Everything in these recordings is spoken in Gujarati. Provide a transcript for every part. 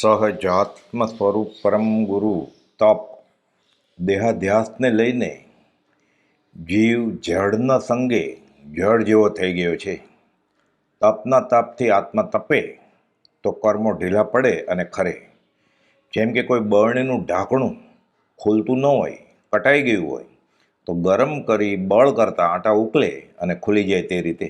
સહજાત્મ સ્વરૂપ પરમ ગુરુ તપ દેહાધ્યાસને લઈને જીવ જળના સંગે જળ જેવો થઈ ગયો છે તપના તાપથી આત્મા તપે તો કર્મો ઢીલા પડે અને ખરે જેમ કે કોઈ બળણીનું ઢાંકણું ખુલતું ન હોય, કટાઈ ગયું હોય, તો ગરમ કરી બળ કરતાં આટા ઉકલે અને ખુલી જાય તે રીતે.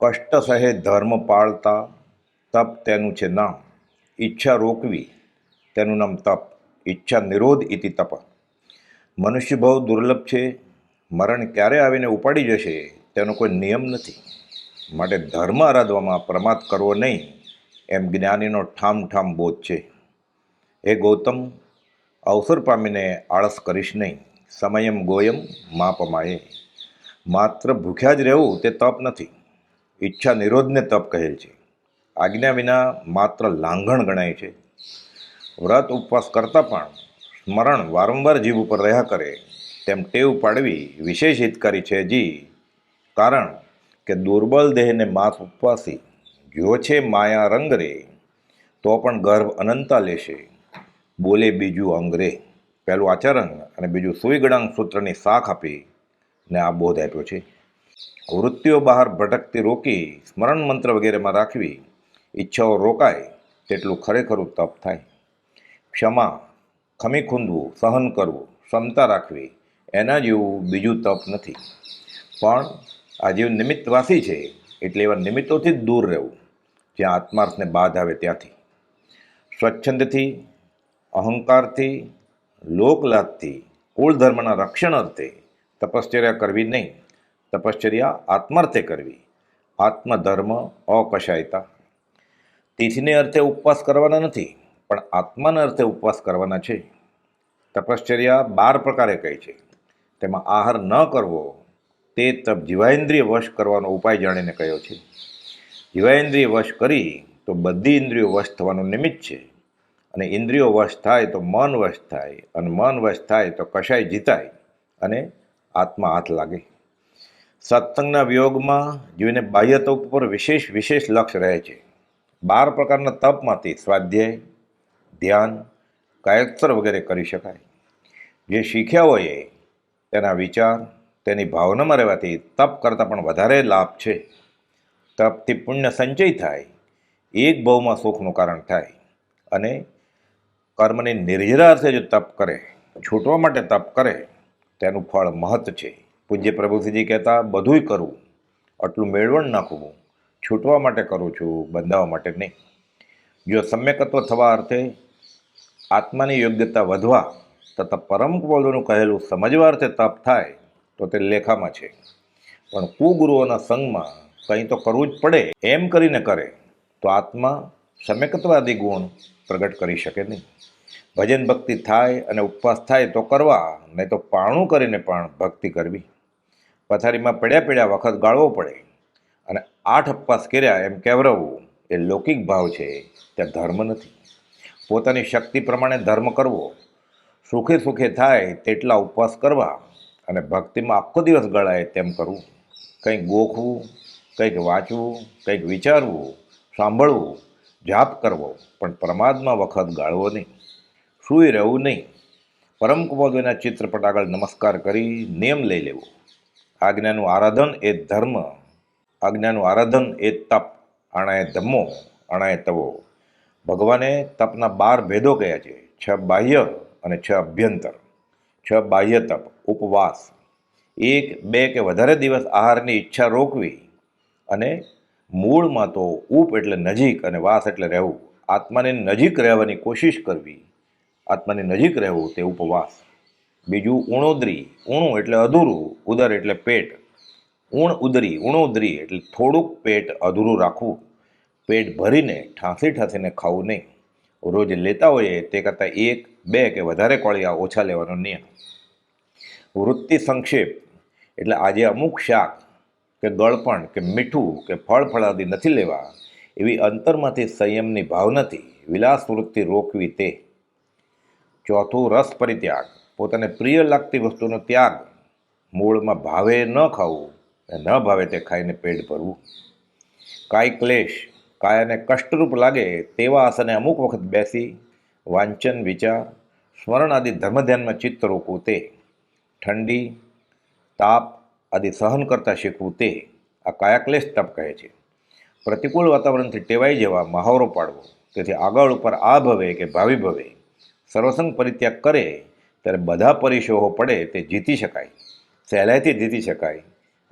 કષ્ટ સહે ધર્મ પાળતા, તપ તેનું છે નામ. ઈચ્છા રોકવી, તેનું નામ તપ, ઈચ્છા નિરોધ ઇતિ તપ. મનુષ્ય બહુ દુર્લભ છે, મરણ ક્યારે આવીને ઉપાડી જશે, તેનો કોઈ નિયમ નથી. માટે ધર્મ આરાધવામાં પ્રમાદ કરવો નહીં, એમ જ્ઞાનીનો ઠામ ઠામ બોધ છે. હે ગૌતમ, અવસર પામીને આળસ કરીશ નહીં, સમયમ ગોયમ માપમાયે. માત્ર ભૂખ્યા જ રહેવું તે તપ નથી, ઈચ્છા નિરોધને તપ કહેલ છે. આજ્ઞા વિના માત્ર લાંઘણ ગણાય છે. વ્રત ઉપવાસ કરતાં પણ સ્મરણ વારંવાર જીવ ઉપર રહ્યા કરે તેમ ટેવ પાડવી વિશેષ હિતકારી છે જી. કારણ કે દુર્બલ દેહને માસ ઉપવાસી જો છે માયા રંગ રે, તો પણ ગર્ભ અનંતા લેશે. બોલે બીજું અંગરે, પહેલું આચરણ અને બીજું સુઈગણાંગ સૂત્રની શાખ આપી ને આ બોધ આપ્યો છે. વૃત્તિઓ બહાર ભટકતી રોકી સ્મરણ મંત્ર વગેરેમાં રાખવી ઈચ્છાઓ રોકાય તેટલું ખરેખરું તપ થાય. ક્ષમા, ખમી ખૂંદવું, સહન કરવું, ક્ષમતા રાખવી, એના જેવું બીજું તપ નથી. પણ આ જીવ નિમિત્તવાસી છે એટલે એવા નિમિત્તોથી જ દૂર રહેવું, જ્યાં આત્માર્થને બાધ આવે ત્યાંથી. સ્વચ્છંદથી, અહંકારથી લોકલાભથી કુળ ધર્મના રક્ષણ અર્થે તપશ્ચર્યા કરવી નહીં. તપશ્ચર્યા આત્માર્થે કરવી. આત્મધર્મ અકશાયતા. તિથિને અર્થે ઉપવાસ કરવાના નથી, પણ આત્માના અર્થે ઉપવાસ કરવાના છે. તપશ્ચર્યા બાર પ્રકારે કહે છે. તેમાં આહાર ન કરવો, તે તપ જીવાઇન્દ્રિય વશ કરવાનો ઉપાય જાણીને કહ્યો છે. જીવાઇન્દ્રિય વશ કરી તો બધી ઇન્દ્રિયો વશ થવાનું નિમિત્ત છે. અને ઇન્દ્રિયો વશ થાય તો મન વશ થાય, અને મન વશ થાય તો કશાય જીતાય, અને આત્મા હાથ લાગે. સત્સંગના વિયોગમાં જીવને બાહ્ય તપ ઉપર વિશેષ વિશેષ લક્ષ્ય રહે છે. બાર પ્રકારના તપમાંથી સ્વાધ્યાય, ધ્યાન કાયત્સર વગેરે કરી શકાય. જે શીખ્યા હોય તેના વિચાર, તેની ભાવનામાં રહેવાથી તપ કરતાં પણ વધારે લાભ છે. તપથી પુણ્ય સંચય થાય, એક ભાવમાં સુખનું કારણ થાય. અને કર્મની નિર્જરા અર્થે જો તપ કરે, છૂટવા માટે તપ કરે, તેનું ફળ મહત છે. પૂજ્ય પ્રભુસિંહજી કહેતા, બધુંય કરવું આટલું મેળવણ નાખવું છૂટવા માટે કરું છું બંધાવવા માટે નહીં. જો સમ્યકત્વ થવા અર્થે આત્માની યોગ્યતા વધવા તથા પરમ બોલોનું કહેલું સમજવા અર્થે તપ થાય, તો તે લેખામાં છે. પણ કુગુરુઓના સંગમાં કંઈ તો કરવું જ પડે. એમ કરીને કરે, તો આત્મા સમ્યકત્વાદી ગુણ પ્રગટ કરી શકે નહીં. ભજન ભક્તિ થાય અને ઉપવાસ થાય તો કરવા, નહીં તો પાણું કરીને પણ ભક્તિ કરવી. પથારીમાં પડ્યા પડ્યા વખત ગાળવો પડે. આઠ ઉપવાસ કર્યા એમ કહેવરવું એ લૌકિક ભાવ છે તે ધર્મ નથી. પોતાની શક્તિ પ્રમાણે ધર્મ કરવો, સુખે સુખે થાય તેટલા ઉપવાસ કરવા અને ભક્તિમાં આખો દિવસ ગળાય તેમ કરવું. કંઈક ગોખવું, કંઈક વાંચવું, કંઈક વિચારવું, સાંભળવું, જાપ કરવો, પણ પ્રમાદમાં વખત ગાળવો નહીં. સૂઈ રહેવું નહીં. પરમ કુમોદના ચિત્રપટ આગળ નમસ્કાર કરી નિયમ લઈ લેવો. આજ્ઞાનું આરાધન એ ધર્મ આજ્ઞાનું આરાધન એ તપ અણાય ધમ્મો અણાય તવો. ભગવાને તપના બાર ભેદો કયા છે. છ બાહ્ય અને છ અભ્યંતર. છ બાહ્ય તપ, ઉપવાસ. એક, બે કે વધારે દિવસ આહારની ઈચ્છા રોકવી અને મૂળમાં તો ઉપ એટલે નજીક અને વાસ એટલે રહેવું. આત્માને નજીક રહેવાની કોશિશ કરવી. આત્માની નજીક રહેવું તે ઉપવાસ. બીજું ઉણોદરી, ઉણું એટલે અધૂરું, ઉદર એટલે પેટ. ઉણ ઉદરી ઉણોદરી એટલે થોડુંક પેટ અધૂરું રાખવું. પેટ ભરીને ઠાંસી ઠાંસીને ખાવું નહીં. રોજ લેતા હોઈએ તે કરતાં એક, બે કે વધારે કોળિયા ઓછા લેવાનો નિયમ. વૃત્તિ સંક્ષેપ એટલે આજે અમુક શાક કે ગળપણ કે મીઠું કે ફળ ફળાદી નથી લેવા એવી અંતરમાંથી સંયમની ભાવનાથી વિલાસ વૃત્તિ રોકવી તે. ચોથું રસ પરિત્યાગ. પોતાને પ્રિય લાગતી વસ્તુનો ત્યાગ. મૂળમાં ભાવે ન ખાવું. ન ભાવે તે ખાઈને પેટ ભરવું. કાય ક્લેશ કાયાને કષ્ટરૂપ લાગે તેવા આસને અમુક વખત બેસી વાંચન, વિચાર, સ્મરણ આદિ ધર્મ ધ્યાનમાં ચિત્ત રોકવું તે, ઠંડી, તાપ આદિ સહન કરતાં શીખવું તે, આ કાયાક્લેશ તપ કહે છે. પ્રતિકૂળ વાતાવરણથી ટેવાઈ જવા મહાવરો પાડવો, તેથી આગળ ઉપર આ ભવે કે ભાવિ ભવે. સર્વસંગ પરિત્યાગ કરે, ત્યારે બધા પરિશોહો પડે તે જીતી શકાય. સહેલાઈથી જીતી શકાય.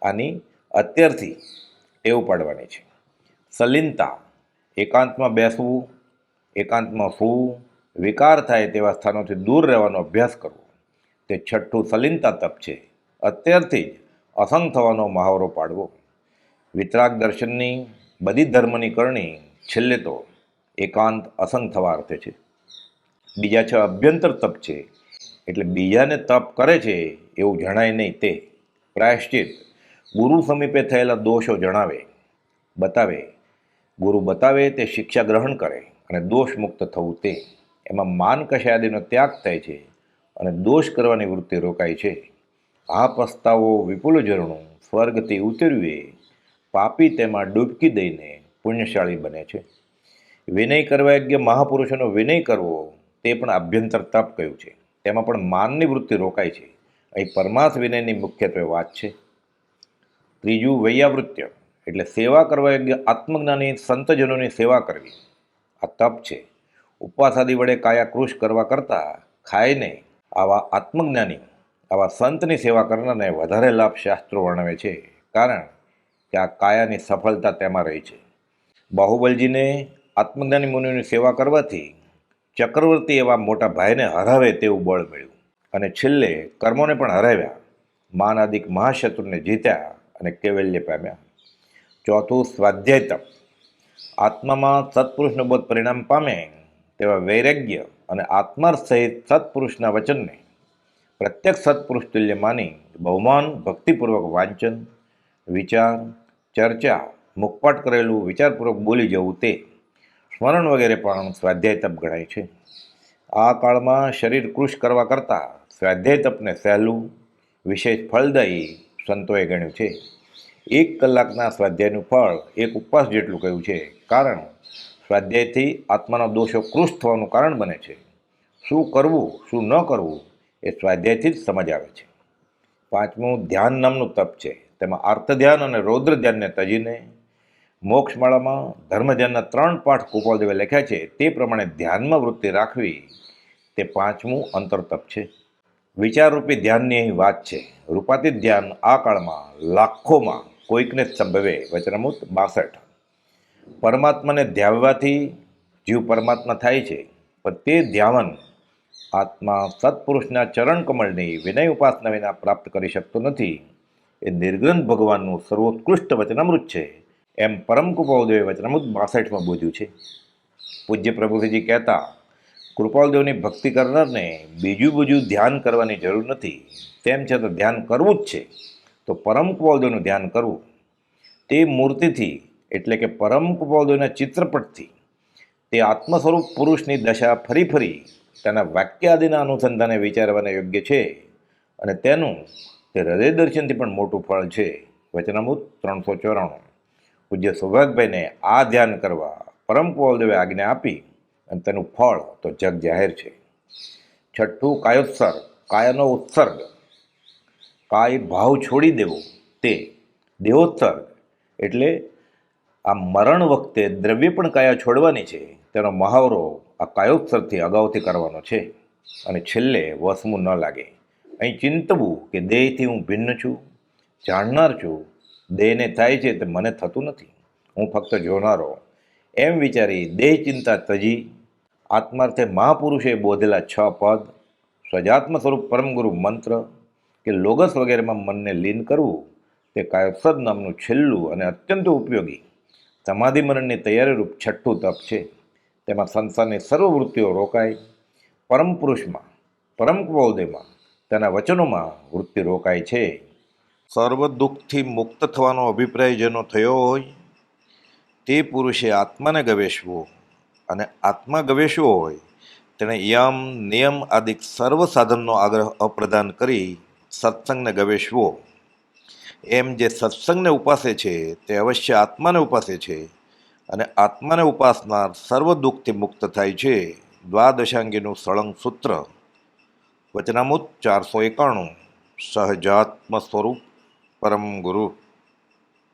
આની અત્યારથી ટેવ પાડવાની છે. સલીનતા, એકાંતમાં બેસવું, એકાંતમાં સૂવું, વિકાર થાય તેવા સ્થાનોથી દૂર રહેવાનો અભ્યાસ કરવો, તે છઠ્ઠું સલીનતા તપ છે. અત્યારથી જ અસંગ થવાનો મહાવરો પાડવો. વિતરાગ દર્શનની બધી ધર્મની કરણી છેલ્લે તો એકાંત અસંગ થવા અર્થે છે. બીજા છ અભ્યંતર તપ છે. એટલે બીજાને તપ કરે છે એવું જણાય નહીં તે. પ્રાયશ્ચિત ગુરુ સમીપે થયેલા દોષો જણાવે, બતાવે. ગુરુ બતાવે તે શિક્ષા ગ્રહણ કરે અને દોષ મુક્ત થવું તે. એમાં માન કશાદીનો ત્યાગ થાય છે અને દોષ કરવાની વૃત્તિ રોકાય છે. આ પસ્તાવો વિપુલ ઝરણું સ્વર્ગથી ઉતર્યું પાપી તેમાં ડૂબકી દઈને પુણ્યશાળી બને છે. વિનય કરવા યોગ્ય મહાપુરુષોનો વિનય કરવો તે પણ આભ્યંતર તપ કહ્યું છે. તેમાં પણ માનની વૃત્તિ રોકાય છે. અહીં પરમાર્થ વિનયની મુખ્યત્વે વાત છે. ત્રીજું વૈયાવૃત્ય. એટલે સેવા કરવા યોગ્ય આત્મજ્ઞાની સંતજનોની સેવા કરવી. આ તપ છે. ઉપવાસાદી વડે કાયા કૃશ કરવા કરતાં ખાઈને આવા આત્મજ્ઞાની, આવા સંતની સેવા કરનારને વધારે લાભ શાસ્ત્રો વર્ણવે છે. કારણ કે આ કાયાની સફળતા તેમાં રહી છે. બાહુબલજીને આત્મજ્ઞાની મુનિની સેવા કરવાથી ચક્રવર્તી એવા મોટા ભાઈને હરાવે તેવું બળ મળ્યું. અને છેલ્લે કર્મોને પણ હરાવ્યા. માનાદિક મહાશત્રુને જીત્યા. અને કેવલ્ય પામ્યા ચોથું સ્વાધ્યાય તપ આત્મામાં સત્પુરુષનો બોધ પરિણામ પામે તેવા વૈરાગ્ય અને આત્માર્થ સહિત સત્પુરુષના વચનને પ્રત્યક્ષ સત્પુરુષ તુલ્ય માની બહુમાન, ભક્તિપૂર્વક વાંચન, વિચાર, ચર્ચા મુખપાટ કરેલું વિચારપૂર્વક બોલી જવું તે સ્મરણ વગેરે પણ સ્વાધ્યાય તપ ગણાય છે. આ કાળમાં શરીર કૃશ કરવા કરતાં સ્વાધ્યાય તપને સહેલું, વિશેષ ફળદાયી સંતોએ ગણ્યું છે. એક કલાકના સ્વાધ્યાયનું ફળ એક ઉપવાસ જેટલું કહ્યું છે, કારણ સ્વાધ્યાયથી આત્માના દોષો કૃશ થવાનું કારણ બને છે. શું કરવું, શું ન કરવું એ સ્વાધ્યાયથી જ સમજ આવે છે. પાંચમું, ધ્યાન નામનું તપ છે. તેમાં આર્ત ધ્યાન અને રૌદ્ર ધ્યાનને તજીને મોક્ષમાળામાં ધર્મધ્યાનના ત્રણ પાઠ કુપાલદેવે લખ્યા છે. તે પ્રમાણે ધ્યાનમાં વૃત્તિ રાખવી તે પાંચમું અંતરતપ છે. વિચારરૂપી ધ્યાનની અહીં વાત છે. રૂપાતી ધ્યાન આ કાળમાં લાખોમાં કોઈકને સંભવે. વચનામૃત બાસઠ. પરમાત્માને ધ્યાવવાથી જીવ પરમાત્મા થાય છે. પણ તે ધ્યાવન આત્મા સત્પુરુષના ચરણ કમળની વિનય ઉપાસના વિના પ્રાપ્ત કરી શકતો નથી. એ નિર્ગ્રંથ ભગવાનનું સર્વોત્કૃષ્ટ વચનામૃત છે. એમ પરમ કૃપાલદેવે વચનામૃત બાસઠમાં બોધ્યું છે. પૂજ્ય પ્રભુજીજી કહેતા કૃપાલદેવની ભક્તિ કરનારને બીજું બીજું ધ્યાન કરવાની જરૂર નથી. તેમ છતાં ધ્યાન કરવું જ છે. તો પરમ કૃપાલદેવનું ધ્યાન કરવું. તે મૂર્તિથી, એટલે કે પરમ કૃપાલદેવના ચિત્રપટથી, તે આત્મ સ્વરૂપ પુરુષની દશા ફરી ફરી તેના વાક્ય આદિના અનુસંધાને વિચારવાને યોગ્ય છે અને તેનું તે હૃદય દર્શનથી પણ મોટું ફળ છે. વચનામૃત ત્રણસો ચોરાણું. પૂજ્ય સૌભાગભાઈને આ ધ્યાન કરવા પરમ કુવાલદેવે આજ્ઞા આપી. અને તેનું ફળ તો જગ જાહેર છે. છઠ્ઠું કાયોત્સર્ગ કાયાનો ઉત્સર્ગ. કાય ભાવ છોડી દેવો તે દેહોત્સર્ગ એટલે આ મરણ વખતે દ્રવ્ય પણ કાયા છોડવાની છે. તેનો મહાવરો આ કાયોત્સર્ગથી અગાઉથી કરવાનો છે. અને છેલ્લે વસમું ન લાગે. અહીં ચિંતવું કે દેહથી હું ભિન્ન છું, જાણનાર છું, દેહને થાય છે તે મને થતું નથી. હું ફક્ત જોનારો. એમ વિચારી દેહ ચિંતા તજી આત્માર્થે મહાપુરુષે બોધેલા છ પદ સ્વજાત્મ સ્વરૂપ પરમગુરુ મંત્ર કે લોગસ વગેરેમાં મનને લીન કરવું, તે કાયસદ નામનું છેલ્લું અને અત્યંત ઉપયોગી સમાધિ મરણની તૈયારી રૂપ છઠ્ઠું તપ છે. તેમાં સંસારની સર્વ વૃત્તિઓ રોકાય. પરમ પુરુષમાં, પરમ કૃપાઉદયમાં તેના વચનોમાં વૃત્તિ રોકાય છે. સર્વ દુઃખથી મુક્ત થવાનો અભિપ્રાય જેનો થયો હોય, તે પુરુષે આત્માને ગવેશવો અને આત્મા ગવેશવો હોય, તેણે યમ, નિયમ આદિ સર્વ સાધનનો આગ્રહ અપ્રદાન કરી સત્સંગને ગવેષવો. એમ જે સત્સંગને ઉપાસે છે, તે અવશ્ય આત્માને ઉપાસે છે અને આત્માને ઉપાસનાર સર્વ દુઃખથી મુક્ત થાય છે. દ્વાદશાંગીનું સળંગ સૂત્ર. વચનામુત ચારસો એકાણું. સહજાત્મ સ્વરૂપ પરમ ગુરુ.